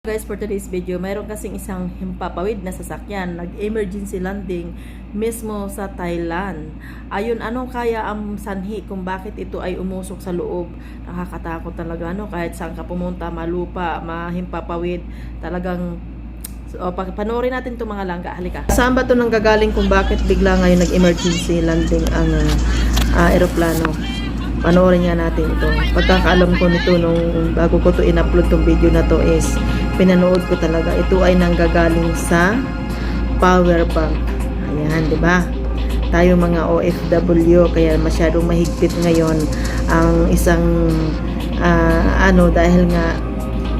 Guys, for today's video, mayroon kasing isang himpapawid na sasakyan, nag-emergency landing mismo sa Thailand. Ayun, anong kaya ang sanhi kung bakit ito ay umusok sa loob? Nakakatakot talaga, no? Kahit saan ka pumunta, malupa, mahimpapawid, talagang So, panoorin natin itong mga langga, halika. Saan ba ito nang kung bakit bigla ngayon nag-emergency landing ang uh, aeroplano? Panoorin nga natin ito. Pagkakaalam ko nito nung bago ko to in-upload tong video na to is pinanood ko talaga. Ito ay nanggagaling sa power bank. Ayan, di ba? Tayo mga OFW, kaya masyadong mahigpit ngayon ang isang ah, ano dahil nga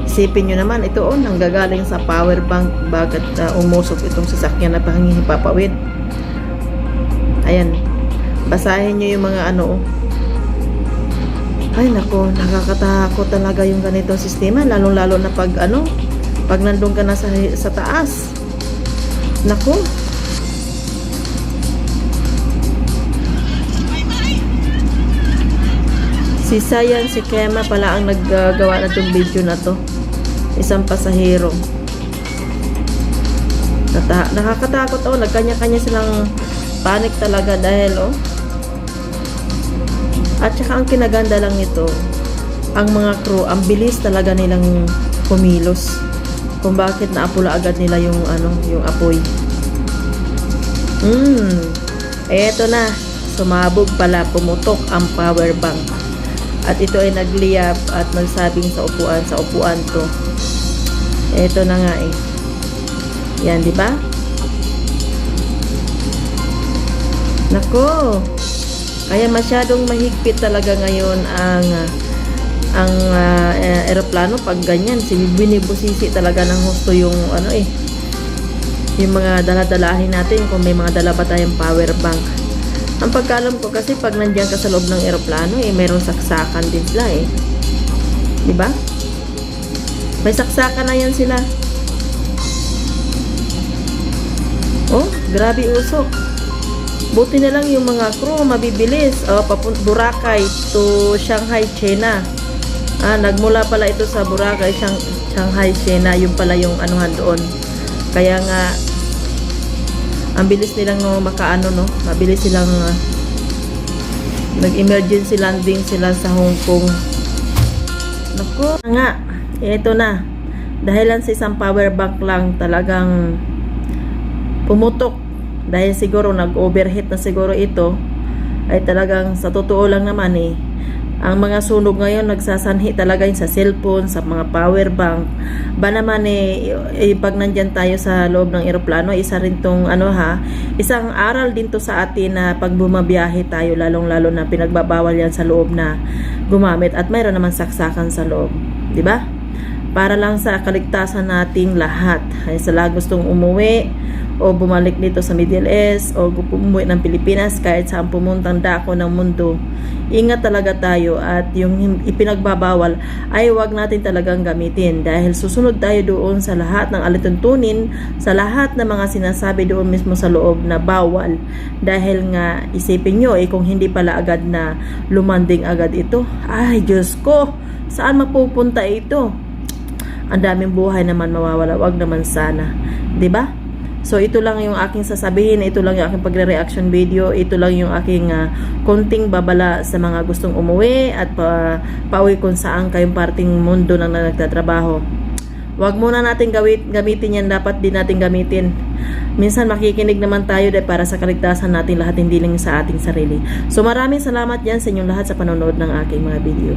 isipin nyo naman ito oh, nanggagaling sa power bank bakit ah, umusok itong sasakyan na pangihipapawid ayan basahin nyo yung mga ano oh. Ay nako, nakakatakot talaga yung ganitong sistema, lalong lalo na pag ano, pag nandun ka na sa, sa taas. Nako. Si Sayan, si Kema pala ang naggagawa na itong video na to. Isang pasahero. Nata nakakatakot oh, nagkanya-kanya silang panic talaga dahil oh, at saka ang kinaganda lang nito, ang mga crew, ang bilis talaga nilang kumilos. Kung bakit naapula agad nila yung ano, yung apoy. Hmm. Eto na. Sumabog pala, pumutok ang power bank. At ito ay nagliyap at nagsabing sa upuan, sa upuan to. Eto na nga eh. Yan, di ba? Nako. Kaya masyadong mahigpit talaga ngayon ang ah, ang ah, eh, eroplano pag ganyan binibusisi talaga ng husto yung ano eh yung mga daladalahin natin kung may mga dala ba tayong power bank. Ang pagkalam ko kasi pag nandiyan ka sa loob ng eroplano eh mayroong saksakan din sila eh. Di ba? May saksakan na yan sila. Oh grabe usok Buti na lang yung mga crew mabibilis. Oh, papun Boracay to Shanghai, China. Ah, nagmula pala ito sa Boracay, Shang Shanghai, China. Yung pala yung anuhan doon. Kaya nga ang bilis nilang no, makaano no, mabilis silang uh, nag-emergency landing sila sa Hong Kong. Naku, nga, ito na. Dahilan sa isang power bank lang talagang pumutok dahil siguro nag-overheat na siguro ito ay talagang sa totoo lang naman eh ang mga sunog ngayon nagsasanhi talaga sa cellphone, sa mga power bank. Ba naman eh, eh pag nandyan tayo sa loob ng eroplano, isa rin tong ano ha, isang aral din to sa atin na pag bumabiyahe tayo, lalong lalo na pinagbabawal yan sa loob na gumamit at mayroon naman saksakan sa loob. 'di ba? Para lang sa kaligtasan nating lahat. Ay sa lahat gustong umuwi, o bumalik dito sa Middle East o umuwi ng Pilipinas kahit saan pumuntang dako ng mundo ingat talaga tayo at yung ipinagbabawal ay wag natin talagang gamitin. Dahil susunod tayo doon sa lahat ng alituntunin sa lahat ng mga sinasabi doon mismo sa loob na bawal. Dahil nga isipin nyo eh kung hindi pala agad na lumanding agad ito ay Diyos ko saan mapupunta ito ang daming buhay naman mawawala wag naman sana 'di ba So ito lang yung aking sasabihin, ito lang yung aking pagre-reaction video, ito lang yung aking uh, konting babala sa mga gustong umuwi at pa, pauwi kung saan kayong parting mundo nang nagtatrabaho. Huwag muna natin gawit, gamitin yan, dapat din natin gamitin. Minsan makikinig naman tayo dahil para sa kaligtasan natin lahat, hindi lang sa ating sarili. So maraming salamat yan sa inyong lahat sa panonood ng aking mga video.